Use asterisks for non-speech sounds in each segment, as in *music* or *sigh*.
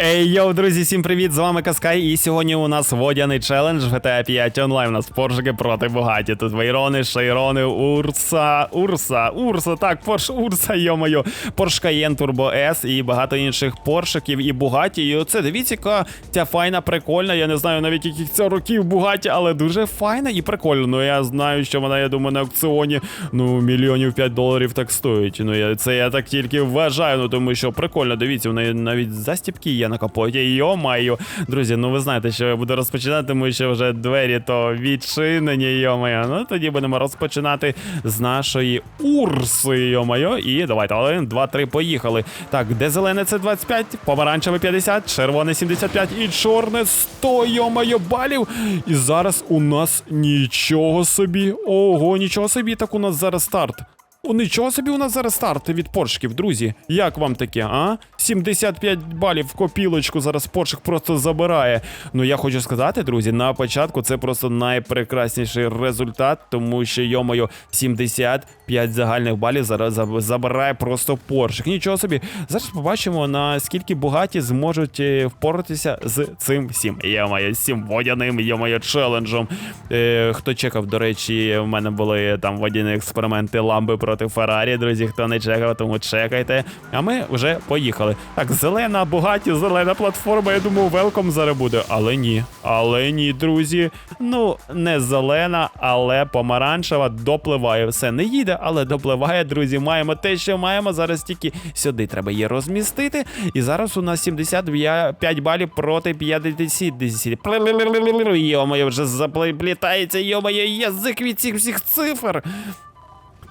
Ей, йоу, друзі, всім привіт! З вами Каскай, і сьогодні у нас водяний челендж GTA 5 онлайн. У нас поршики проти Бугаті. Тут Вейрони, Шейрони, Урса, Урса, Урса, так, Порш Урса, йомою, Порш Каєн Turbo S і багато інших поршиків і Бугаті. І оце дивіться, яка ця файна, прикольна. Я не знаю навіть яких це років Бугаті, але дуже файна і прикольна. Ну я знаю, що вона, я думаю, на аукціоні ну мільйонів 5 доларів так стоїть. Ну я це я так тільки вважаю, ну тому що прикольно. Дивіться, в неї навіть застіпки є на капоті. Йо-маю. Друзі, ну ви знаєте, що я буду розпочинати, тому що вже двері то відчинені, йо-маю. Ну тоді будемо розпочинати з нашої урси, йо-маю. І давайте, один, два, три, поїхали. Так, де зелене це 25, помаранчеве 50, червоне 75 і чорне 100, йо-моє, балів. І зараз у нас нічого собі. Ого, нічого собі, так у нас зараз старт. О, нічого собі у нас зараз старт від поршків, друзі. Як вам таке, а? 75 балів в копілочку зараз поршик просто забирає. Ну я хочу сказати, друзі, на початку це просто найпрекрасніший результат, тому що, йомою, 75 загальних балів зараз забирає просто поршик. Нічого собі. Зараз побачимо, наскільки багаті зможуть е, впоратися з цим всім. Йомаю, з цим водяним, йомою, челенджем. Е, хто чекав, до речі, в мене були там водяні експерименти ламби проти Феррарі. Друзі, хто не чекав, тому чекайте. А ми вже поїхали. Так, зелена, богаті, зелена платформа. Я думаю, велком зараз буде. Але ні. Але ні, друзі. Ну, не зелена, але помаранчева допливає. Все не їде, але допливає, друзі. Маємо те, що маємо. Зараз тільки сюди треба її розмістити. І зараз у нас 75 балів проти 50. Йо-моє, вже заплітається, йо-моє, язик від цих всіх цифр.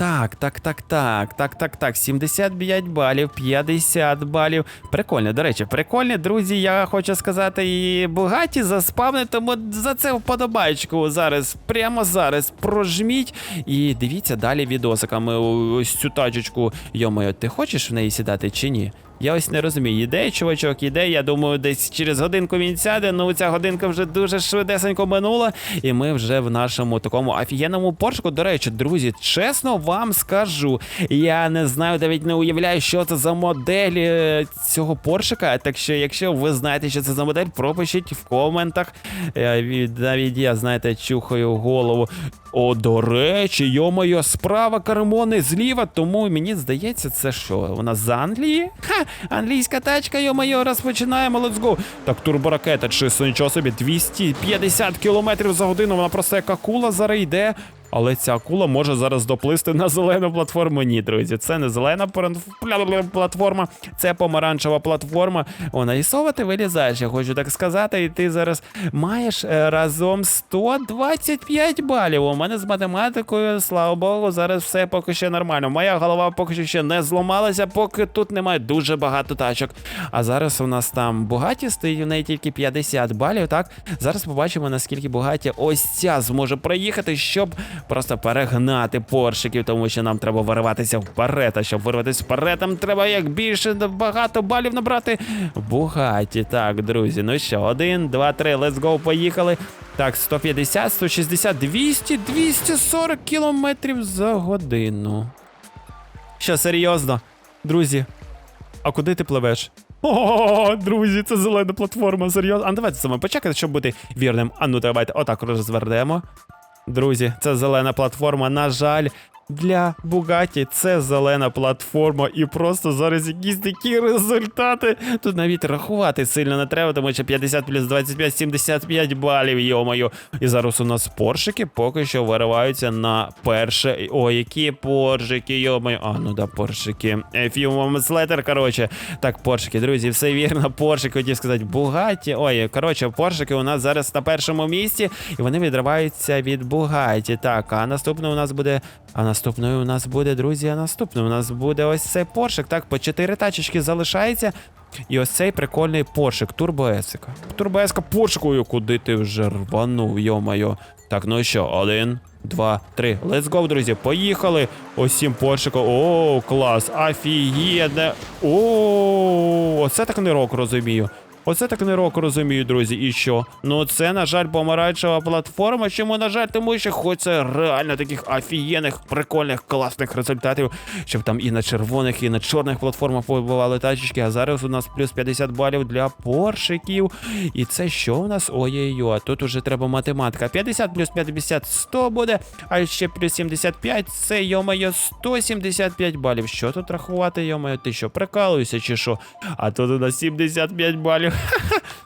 Так, так, так, так, так, так, так. 75 балів, 50 балів. Прикольно, до речі, прикольно, друзі. Я хочу сказати, і багаті заспавни, тому за це вподобайку зараз, прямо зараз прожміть. І дивіться далі відосиками ось цю тачечку. Йомою, ти хочеш в неї сідати чи ні? Я ось не розумію, іде, чувачок, іде. Я думаю, десь через годинку він сяде. Ну ця годинка вже дуже швидесенько минула. І ми вже в нашому такому офігенному поршку. До речі, друзі, чесно вам скажу. Я не знаю, навіть не уявляю, що це за модель е, цього поршика. Так що, якщо ви знаєте, що це за модель, пропишіть в коментах. Е, Навіть я, знаєте, чухаю голову. О, до речі, йо-моє, справа кермони зліва, тому мені здається, це що? Вона з Англії? Ха! Англійська тачка, йо-моє, розпочинаємо, let's go. Так, турборакета, чисто нічого собі, 250 км за годину, вона просто як акула зараз йде. Але ця акула може зараз доплисти на зелену платформу. Ні, друзі, це не зелена платформа, це помаранчева платформа. Вона і сова ти вилізаєш, я хочу так сказати, і ти зараз маєш е, разом 125 балів. У мене з математикою, слава Богу, зараз все поки що нормально. Моя голова поки що ще не зламалася, поки тут немає дуже багато тачок. А зараз у нас там багаті стоїть, у неї тільки 50 балів. Так, зараз побачимо, наскільки багаті ось ця зможе проїхати, щоб просто перегнати поршиків, тому що нам треба вириватися вперед. А щоб вирватися вперед, нам треба як більше багато балів набрати. Бугаті. Так, друзі. Ну що, один, два, три, let's go, поїхали. Так, 150, 160, 200, 240 кілометрів за годину. Що, серйозно? Друзі, а куди ти пливеш? О, друзі, це зелена платформа, серйозно. А давайте саме почекати, щоб бути вірним. А ну давайте отак розвернемо. Друзі, це зелена платформа. На жаль, для Бугаті це зелена платформа, і просто зараз якісь такі результати. Тут навіть рахувати сильно не треба, тому що 50 плюс 25, 75 балів, йомаю. І зараз у нас поршики поки що вириваються на перше. О, які поршики, йомаю. А, ну да, поршики. Later, коротше. Так, поршики, друзі, все вірно. Поршики, хотів сказати, Бугаті. Ой, коротше, поршики у нас зараз на першому місці, і вони відриваються від Бугаті. Так, а наступне у нас буде. А наступною у нас буде, друзі, наступною у нас буде ось цей поршик. Так, по 4 тачечки залишається. І ось цей прикольний поршик, турбоесика. Турбоеска поршикою, куди ти вже рванув, йо-моє. Так, ну що, один, два, три. Let's go, друзі, поїхали. Ось цим поршиком. О, клас, офігенне. О, оце так не рок розумію. Оце так не рок розумію, друзі. І що? Ну це, на жаль, помаранчева платформа. Чому, на жаль, тому що хочеться реально таких офігенних, прикольних, класних результатів, щоб там і на червоних, і на чорних платформах побували тачечки. А зараз у нас плюс 50 балів для поршиків. І це що у нас? Ой-ой-ой, а тут уже треба математика. 50 плюс 50 100 буде, а ще плюс 75 це, йомайо, 175 балів. Що тут рахувати, йомайо? Ти що, прикалуєшся чи що? А тут у нас 75 балів. *laughs*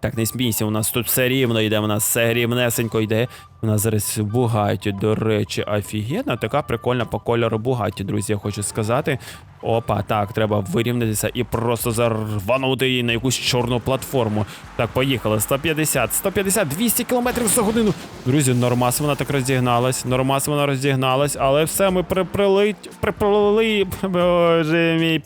Так, не смійся, у нас тут все рівно йде, у нас все рівнесенько йде. У нас зараз Бугаті, до речі, офігенна, така прикольна по кольору Бугаті, друзі, я хочу сказати. Опа, так, треба вирівнятися і просто зарванути її на якусь чорну платформу. Так, поїхали. 150, 150, 200 км за годину. Друзі, нормас вона так розігналась. Нормас вона розігналась, але все, ми приплили, приплили, боже мій,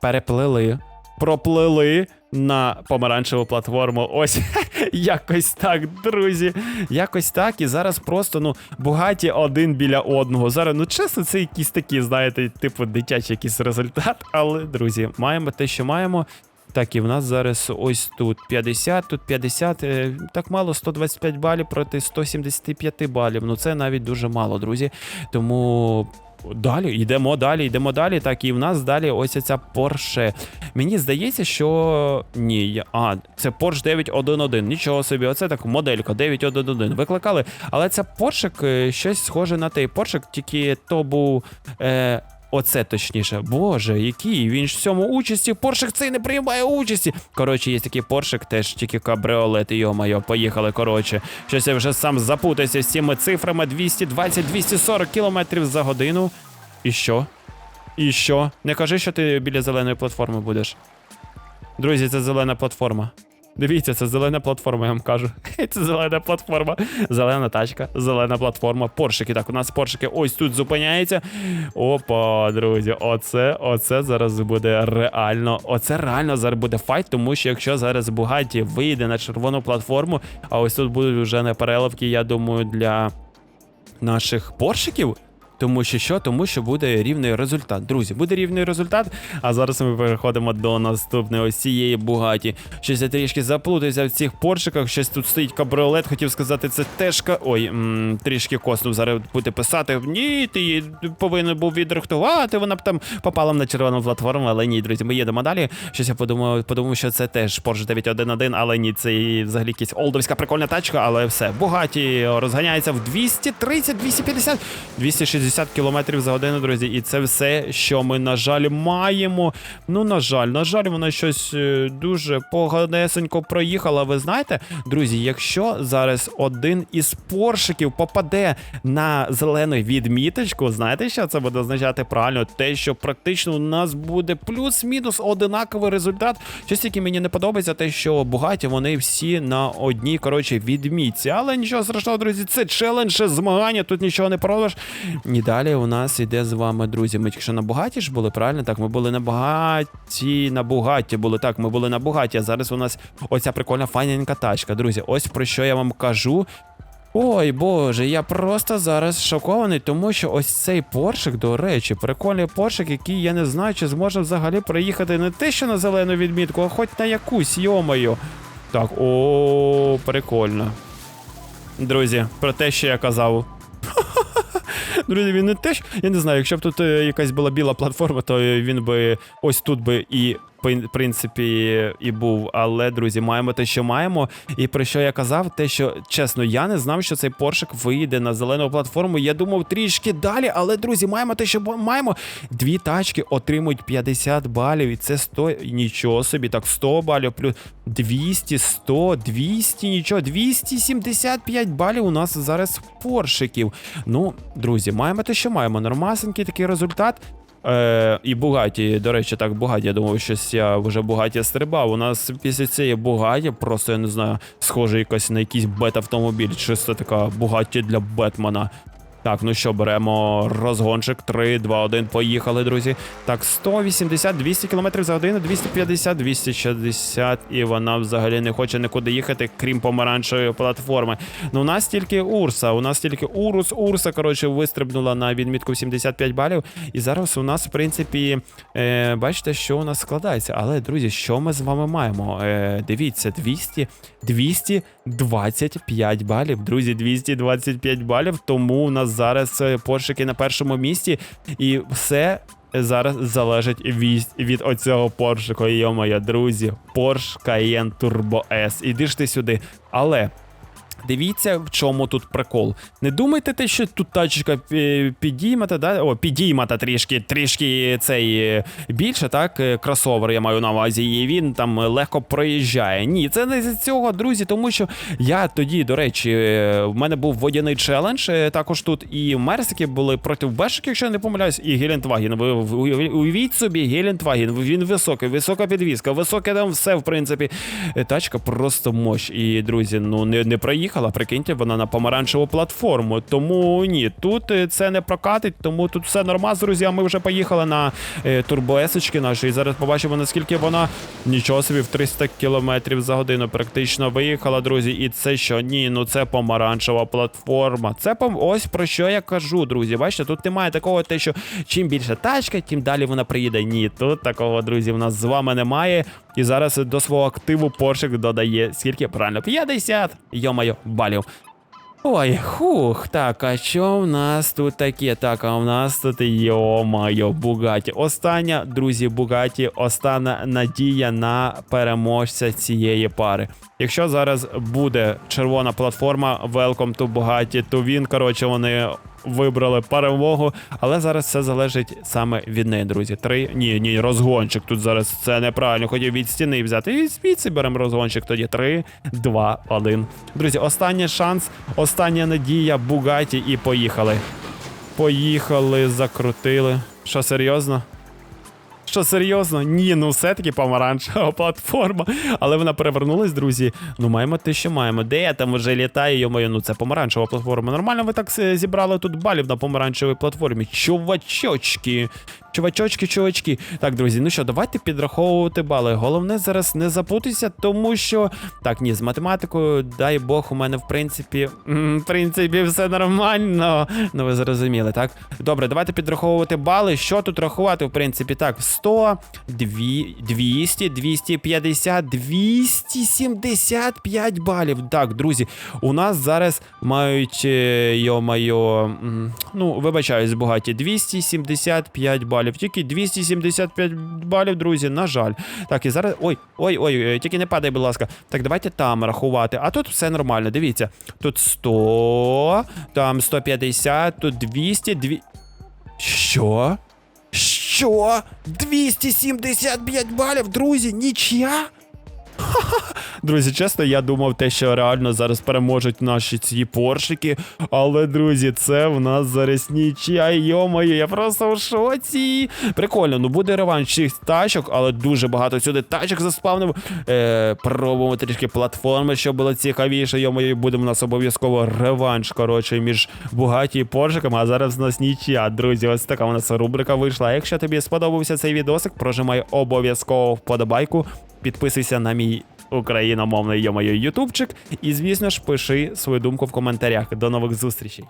переплили, проплили на помаранчеву платформу. Ось *laughs* якось так, друзі. Якось так. І зараз просто ну багаті один біля одного. Зараз, ну чесно, це якісь такі, знаєте, типу дитячий якийсь результат. Але, друзі, маємо те, що маємо. Так, і в нас зараз ось тут 50, тут 50, е, так мало 125 балів проти 175 балів. Ну це навіть дуже мало, друзі. Тому далі йдемо далі, йдемо далі. Так, і в нас далі ось ця Porsche. Мені здається, що ні, а це Porsche 911. Нічого собі, оце так моделька 911. Викликали. Але це е, щось схоже на той Porsche, тільки то був. Е, Оце точніше. Боже, який він ж в цьому участі. Поршик цей не приймає участі. Коротше, є такий поршик, теж тільки кабріолет, йо-моє, поїхали. Коротше, щось я вже сам запутався з цими цифрами 220-240 км за годину. І що? І що? Не кажи, що ти біля зеленої платформи будеш. Друзі, це зелена платформа. Дивіться, це зелена платформа, я вам кажу. *laughs* Це зелена платформа. Зелена тачка, зелена платформа. Поршики. Так, у нас поршики ось тут зупиняються. Опа, друзі, оце, оце зараз буде реально. Оце реально зараз буде файт, тому що якщо зараз Бугаті вийде на червону платформу, а ось тут будуть вже не переливки, я думаю, для наших поршиків. Тому що що? Тому що буде рівний результат. Друзі, буде рівний результат. А зараз ми переходимо до наступної ось цієї бугаті. Щось я трішки заплутався в цих поршиках. Щось тут стоїть кабріолет. Хотів сказати, це тежка. Ой, м, трішки коснув. Зараз буде писати. Ні, ти її повинен був відрихтувати. Вона б там попала на червону платформу, але ні, друзі, ми їдемо далі. Щось я подумав, подумав, що це теж Porsche 911, але ні, це взагалі якась олдовська прикольна тачка, але все. Бугаті розганяється в 230, 250, 260 км за годину, друзі. І це все, що ми, на жаль, маємо. Ну, на жаль, на жаль, вона щось е, дуже поганесенько проїхала. Ви знаєте, друзі, якщо зараз один із поршиків попаде на зелену відміточку, знаєте, що це буде означати правильно? Те, що практично у нас буде плюс-мінус одинаковий результат. Щось тільки мені не подобається, те, що багаті вони всі на одній коротше відмітці. Але нічого страшного, друзі, це челендж, змагання, тут нічого не поробиш. І далі у нас іде з вами, друзі. Ми тільки що на багаті ж були, правильно? Так, ми були на багаті, на бугаті були. Так, ми були на бугаті, а зараз у нас оця прикольна файненька тачка. Друзі, ось про що я вам кажу. Ой боже, я просто зараз шокований, тому що ось цей поршик, до речі, прикольний поршик, який я не знаю, чи зможе взагалі проїхати не те, що на зелену відмітку, а хоч на якусь, йомою. Так, о, прикольно. Друзі, про те, що я казав. *laughs* Друзі, він не теж. я не знаю, якщо б тут е, якась була біла платформа, то він би ось тут би і принципі і був. Але, друзі, маємо те, що маємо. І про що я казав, те, що чесно, я не знав, що цей поршик вийде на зелену платформу. Я думав трішки далі, але друзі, маємо те, що маємо. Дві тачки отримують 50 балів, і це 100, нічого собі, так 100 балів, плюс 200, 100, 200, нічого, 275 балів у нас зараз поршиків. Ну, друзі, маємо те, що маємо. Нормасенький такий результат. Е, і Бугаті, до речі, так, Бугаті, я думав, щось я вже Бугаті стрибав. У нас після цієї Бугаті, просто я не знаю, схоже якось на якийсь бет-автомобіль, чисто така Бугаті для Бетмена. Так, ну що, беремо розгончик. 3, 2, 1, поїхали, друзі. Так, 180, 200 км за годину, 250, 260, і вона взагалі не хоче нікуди їхати, крім помаранчевої платформи. Ну, у нас тільки Урса, у нас тільки Урус, Урса, коротше, вистрибнула на відмітку 75 балів. І зараз у нас, в принципі, е, бачите, що у нас складається. Але, друзі, що ми з вами маємо? Е, дивіться, 200, 225 балів. Друзі, 225 балів. Тому у нас зараз е, поршики на першому місці, і все. Зараз залежить від, від оцього поршику. Йо-моє, друзі, Porsche Cayenne Turbo S. Іди ж ти сюди. Але Дивіться, в чому тут прикол. Не думайте те, що тут тачка е, підіймата, да? О, підіймата трішки, трішки цей е, більше, так? е, Кросовер я маю на увазі, і він там легко проїжджає. Ні, це не з цього, друзі, тому що я тоді, до речі, в мене був водяний челендж. Також тут і Мерсики були проти Бешик, якщо я не помиляюсь, і Гелендваген. Ви уявіть собі, Гелендваген, він високий, висока підвізка, високе там все, в принципі. Тачка просто мощ. І, друзі, ну не, не проїхала, прикиньте, вона на помаранчеву платформу. Тому ні, тут е, це не прокатить, тому тут все нормально, друзі. А Ми вже поїхали на е, турбоесочки наші. І зараз побачимо, наскільки вона нічого собі в 300 км за годину практично виїхала, друзі. І це що? Ні, ну це помаранчева платформа. Це ось про що я кажу, друзі. Бачите, тут немає такого, те, що чим більше тачка, тим далі вона приїде. Ні, тут такого, друзі, в нас з вами немає. І зараз до свого активу Поршик додає скільки правильно? 50, йомайо, балів. Ой, хух, так, а що в нас тут таке? Так, а в нас тут йо-майо, Бугаті. Остання, друзі, Бугаті, остання надія на переможця цієї пари. Якщо зараз буде червона платформа Welcome to Bugatti, то він, коротше, вони вибрали перемогу, але зараз все залежить саме від неї, друзі. Три. Ні, ні, розгончик. Тут зараз це неправильно. Хотів від стіни взяти. І звідси беремо розгончик. Тоді три, два, один. Друзі, останній шанс, остання надія, Бугаті і поїхали. Поїхали, закрутили. Що серйозно? Що серйозно? Ні, ну все-таки помаранчева *laughs* платформа. Але вона перевернулась, друзі. Ну, маємо те, що маємо. Де я там вже літаю, йомаю, ну це помаранчева платформа. Нормально ви так зібрали тут балів на помаранчевій платформі. Чувачочки. Чувачочки, чувачки. Так, друзі, ну що, давайте підраховувати бали. Головне зараз не запутайся, тому що. Так, ні, з математикою, дай Бог, у мене в принципі. В принципі, все нормально. Ну, ви зрозуміли, так? Добре, давайте підраховувати бали. Що тут рахувати, в принципі, так, 100, 200, 250, 275 балів. Так, друзі, у нас зараз мають, е, йо-майо, ну, вибачаюсь, багаті, 275 балів. Тільки 275 балів, друзі, на жаль. Так, і зараз. Ой, ой, ой, е, тільки не падай, будь ласка. Так, давайте там рахувати. А тут все нормально. Дивіться. Тут 100, там 150, тут 200, 200. Що? Що? 275 балів, друзі, нічия? *laughs* Друзі, чесно, я думав те, що реально зараз переможуть наші ці поршики. Але, друзі, це в нас зараз нічия, йомаю, я просто в шоці. Прикольно, ну буде реванш цих тачок, але дуже багато сюди тачок заспавнив. Е, пробуємо трішки платформи, щоб було цікавіше. Йомаю, буде у нас обов'язково реванш, коротше, між Бугаті і поршиками. А зараз в нас нічия. Друзі, ось така у нас рубрика вийшла. Якщо тобі сподобався цей відосик, прожимай обов'язково вподобайку. Підписуйся на мій україномовний йомайо ютубчик. І, звісно ж, пиши свою думку в коментарях. До нових зустрічей.